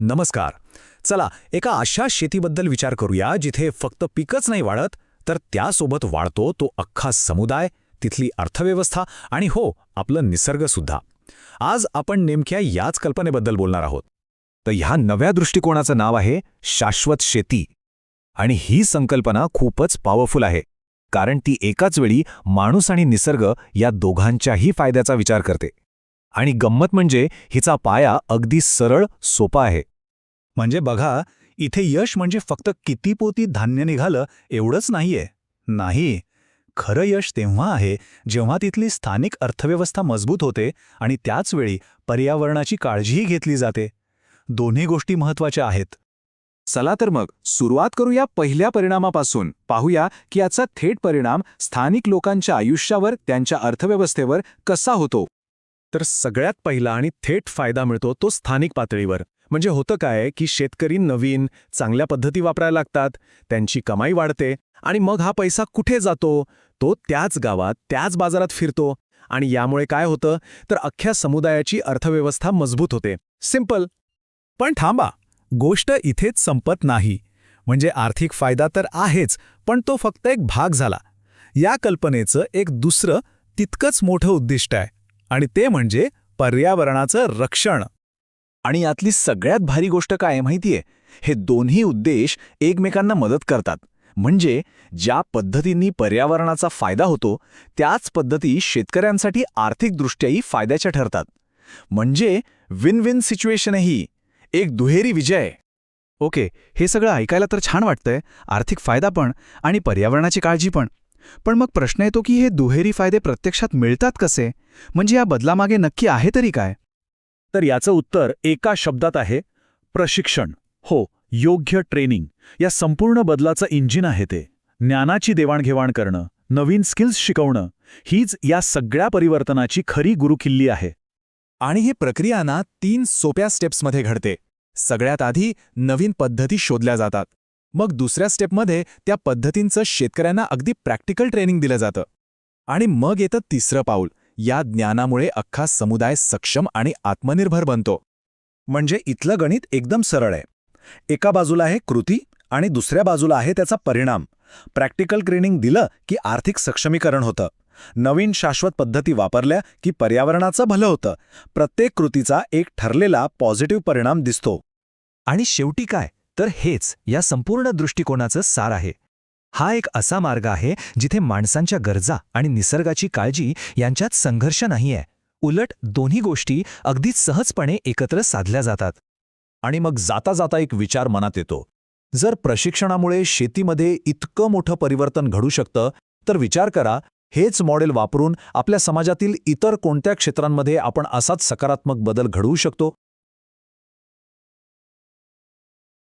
नमस्कार. चला एका अशा शेतीबद्दल विचार करूया जिथे फक्त पिकच नाही वाढत तर त्यासोबत वाढतो तो अख्खा समुदाय तिथली अर्थव्यवस्था आणि हो आपलं निसर्गसुद्धा आज आपण नेमक्या याच कल्पनेबद्दल बोलणार आहोत. तर ह्या नव्या दृष्टिकोनाचं नाव आहे शाश्वत शेती. आणि ही संकल्पना खूपच पॉवरफुल आहे कारण ती एकाच वेळी माणूस आणि निसर्ग या दोघांच्याही फायद्याचा विचार करते. आणि गंमत म्हणजे हिचा पाया अगदी सरळ सोपा आहे. म्हणजे बघा इथे यश म्हणजे फक्त किती पोती धान्य निघालं एवढंच नाहीये. नाही खरं यश तेव्हा आहे जेव्हा तिथली स्थानिक अर्थव्यवस्था मजबूत होते आणि त्याचवेळी पर्यावरणाची काळजीही घेतली जाते. दोन्ही गोष्टी महत्त्वाच्या आहेत. चला तर मग सुरुवात करूया पहिल्या परिणामापासून. पाहूया की याचा थेट परिणाम स्थानिक लोकांच्या आयुष्यावर त्यांच्या अर्थव्यवस्थेवर कसा होतो. तर सगळ्यात पहिला आणि थेट फायदा मिळतो तो स्थानिक पातळीवर. म्हणजे होतं काय की शेतकरी नवीन चांगल्या पद्धती वापरायला लागतात त्यांची कमाई वाढते आणि मग हा पैसा कुठे जातो? तो त्याच गावात त्याच बाजारात फिरतो आणि यामुळे काय होतं? तर अख्ख्या समुदायाची अर्थव्यवस्था मजबूत होते. सिंपल. पण थांबा. गोष्ट इथेच संपत नाही. म्हणजे आर्थिक फायदा तर आहेच पण तो फक्त एक भाग झाला. या कल्पनेचं एक दुसरं तितकंच मोठं उद्दिष्ट आहे. आणि ते म्हणजे पर्यावरणाचं रक्षण. आणि यातली सगळ्यात भारी गोष्ट काय माहितीये? हे दोन्ही उद्देश एकमेकांना मदत करतात. म्हणजे ज्या पद्धतींनी पर्यावरणाचा फायदा होतो त्याच पद्धती शेतकऱ्यांसाठी आर्थिकदृष्ट्याही फायद्याच्या ठरतात. म्हणजे विन विन सिच्युएशनही एक दुहेरी विजय. ओके हे सगळं ऐकायला तर छान वाटतंय. आर्थिक फायदा पण आणि पर्यावरणाची काळजी पण. पण मग प्रश्न येतो की हे दुहेरी फायदे प्रत्यक्षात मिळतात कसे? म्हणजे या बदलामागे नक्की आहे तरी काय? तर याचं उत्तर एका शब्दात आहे प्रशिक्षण. हो योग्य ट्रेनिंग. या संपूर्ण बदलाचं इंजिन आहे ते. ज्ञानाची देवाणघेवाण करणं नवीन स्किल्स शिकवणं हीच या सगळ्या परिवर्तनाची खरी गुरुकिल्ली आहे. आणि ही प्रक्रिया ना तीन सोप्या स्टेप्समध्ये घडते. सगळ्यात आधी नवीन पद्धती शोधल्या जातात. मग दुसऱ्या स्टेपमध्ये त्या पद्धतींचं शेतकऱ्यांना अगदी प्रॅक्टिकल ट्रेनिंग दिलं जातं. आणि मग येतं तिसरं पाऊल या ज्ञानामुळे अख्खा समुदाय सक्षम आणि आत्मनिर्भर बनतो. म्हणजे इथलं गणित एकदम सरळ आहे. एका बाजूला आहे कृती आणि दुसऱ्या बाजूला आहे त्याचा परिणाम. प्रॅक्टिकल ट्रेनिंग दिलं की आर्थिक सक्षमीकरण होतं. नवीन शाश्वत पद्धती वापरल्या की पर्यावरणाचं भलं होतं. प्रत्येक कृतीचा एक ठरलेला पॉझिटिव्ह परिणाम दिसतो. आणि शेवटी काय? तर हेच या संपूर्ण दृष्टिकोनाचं सार आहे. हा एक असा मार्ग आहे जिथे माणसांच्या गरजा आणि निसर्गाची काळजी यांच्यात संघर्ष नाहीये. उलट दोन्ही गोष्टी अगदी सहजपणे एकत्र साधल्या जातात. आणि मग जाता जाता एक विचार मनात येतो. जर प्रशिक्षणामुळे शेतीमध्ये इतकं मोठं परिवर्तन घडू शकतं तर विचार करा हेच मॉडेल वापरून आपल्या समाजातील इतर कोणत्या क्षेत्रांमध्ये आपण असाच सकारात्मक बदल घडवू शकतो?